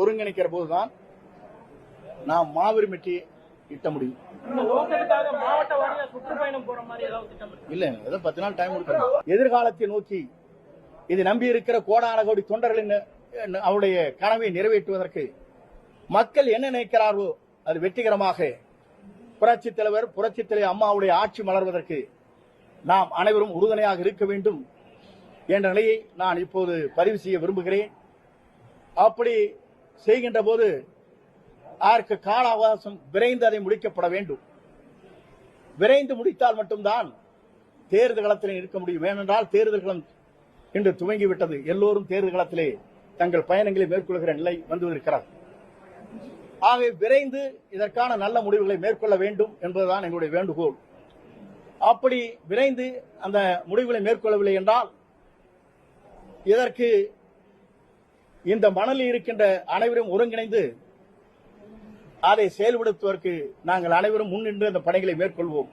ஒருங்கிணைக்கிற போதுதான் நாம் மாபெரும் வெற்றி இட்ட முடியும். இல்ல ஏதோ பத்து நாள் டைம் கொடுக்கணும் எதிர்காலத்தை நோக்கி இது நம்பி இருக்கிற கோடான கோடி தொண்டர்களின் அவருடைய கனவை நிறைவேற்றுவதற்கு மக்கள் என்ன நினைக்கிறார்களோ அது வெற்றிகரமாக புரட்சித் தலைவர் புரட்சித் தலைவர் அம்மாவுடைய ஆட்சி மலர்வதற்கு நாம் அனைவரும் உறுதுணையாக இருக்க வேண்டும் என்ற நிலையை நான் இப்போது பதிவு செய்ய விரும்புகிறேன். அப்படி செய்கின்ற போது அதற்கு கால அவகாசம் விரைந்து அதை முடிக்கப்பட வேண்டும். விரைந்து முடித்தால் மட்டும்தான் தேர்தல் களத்தில் இருக்க முடியும். ஏனென்றால் தேர்தல் களம் இன்று துவங்கிவிட்டது. எல்லோரும் தேர்தல் களத்திலே தங்கள் பயணங்களை மேற்கொள்கிற நிலை வந்துவிருக்கிறது ஆகவே விரைந்து இதற்கான நல்ல முடிவுகளை மேற்கொள்ள வேண்டும் என்பதுதான் எங்களுடைய வேண்டுகோள். அப்படி விரைந்து அந்த முடிவுகளை மேற்கொள்ளவில்லை என்றால் இதற்கு இந்த மணலில் இருக்கின்ற அனைவரும் ஒருங்கிணைந்து அதை செயல்படுத்துவதற்கு நாங்கள் அனைவரும் முன்னின்று அந்த பணிகளை மேற்கொள்வோம்.